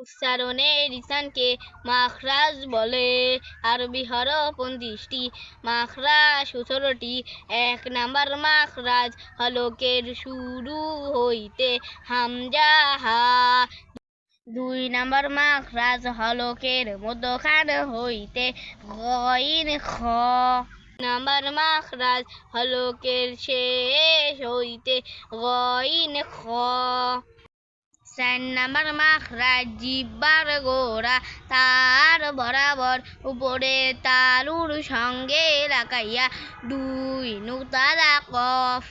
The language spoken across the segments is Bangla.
উচ্চারণের স্থানকে মাখরাজ বলে। আরবি হরফ পঁয়ত্রিশটি মাখরাজ সতেরোটি, এক নাম্বার মাখরাজ হলকের শুরু হইতে হামজা হা। দুই নাম্বার মাখরাজ হলকের মধ্যখান হইতে গইন খ। নাম্বার মাখরাজ হলকের শেষ হইতে গইন খ। চার নাম্বার মাখরাজ জিব্বার গোড়া, তার বরাবর উপরে তালুর সঙ্গে লাগাইয়া দুই নুতারা কফ।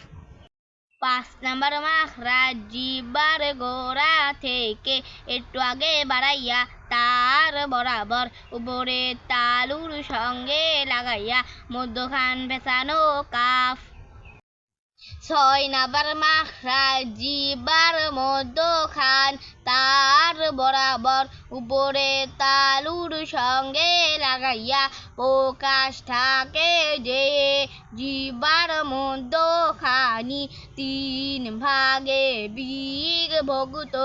পাঁচ নাম্বার মাখরাজ জিব্বার গোড়া থেকে একটু আগে বাড়াইয়া, তার বরাবর উপরে তালুর সঙ্গে লাগাইয়া, মধ্যখান পেছানো কাফ। ছয় নাম্বার মাখরাজ জিব্বার মধ্যখান, তার বরাবর উপরে তালুর সঙ্গে লাগাইয়া প্রকাশ থাকে যে জিব্বার মধ্যখানি তিন ভাগে বিভক্ত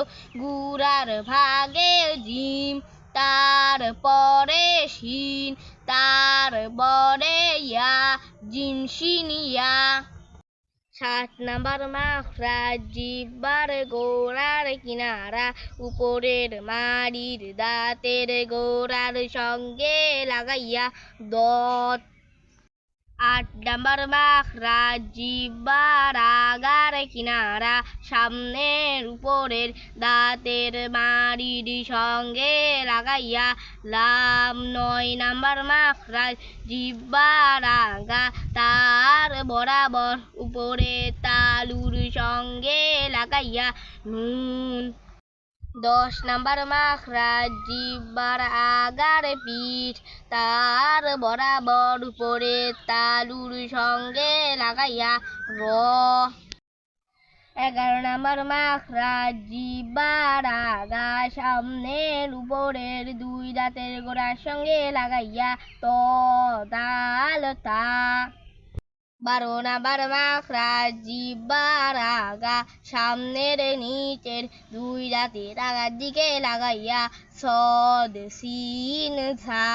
গুড়ার ভাগে জিম তারপরে শিন তারপরে ইয়া জিম শিন ইয়া। সাত নাম্বার মাখরাজ জিব্বার গোড়ার কিনারা, উপরের মাড়ির দাঁতের গোড়ার সঙ্গে লাগাইয়া দত। আট নাম্বার মাখরাজ জিব্বার আগার কিনারা, সামনের উপরের দাঁতের মাড়ির সঙ্গে লাগাইয়া লাম নয় নাম্বার মাখরাজ, জিব্বার আগা তার বরাবর উপরে তালুর সঙ্গে লাগাইয়া নুন। দশ নাম্বার মাখরাজ, জিব্বার আগার পিঠ তার বরাবর উপরে তালুর সঙ্গে লাগাইয়া র এগারো নাম্বার মাখরাজ জিব্বার আগা সামনের উপরের দুই দাঁতের গোড়ার সঙ্গে লাগাইয়া ত দাল তা বারো নাম্বার মাখরাজ জিব্বার আগা সামনের নিচের দুই দাঁতের আগার দিকে লাগাইয়া সদ সিন সা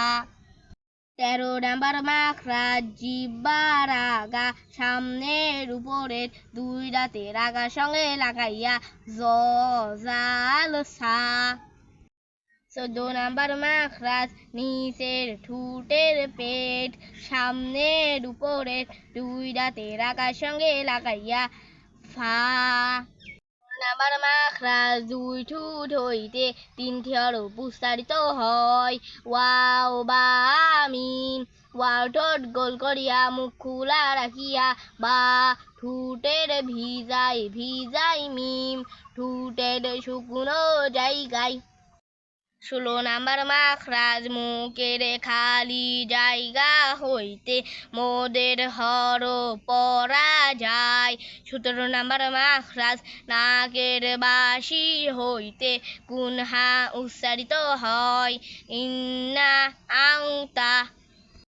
তেরো নাম্বার মাখরাজ জিব্বার আগা সামনের উপরের দুই দাঁতের আগার সঙ্গে লাগাইয়া জাল সা। চোদ্দ নাম্বার মাখরাজ নিচের ঠুটের পেট, সামনের উপরের দুই দাঁতের আগার সঙ্গে লাগাইয়া ফা। নাম্বার মাখরা দুই ঠুট হইতে তিনটি হরফ উচ্চারিত হয়। ওয়াও বা মিম ওয়াও ঠোঁট গোল করিয়া মুখ খোলা রাখিয়া, বা ঠুটের ভিজাই ভিজাই মিম, ঠুটের শুকনো জায়গায় ষোলো নাম্বার মাখরাজ, মুখের খালি জায়গা হইতে মোদের হর পরা যায়। সতেরো নাম্বার মাখরাজ নাকের বাসি হইতে কুনহা উচ্চারিত হয়, ইন্না আংতা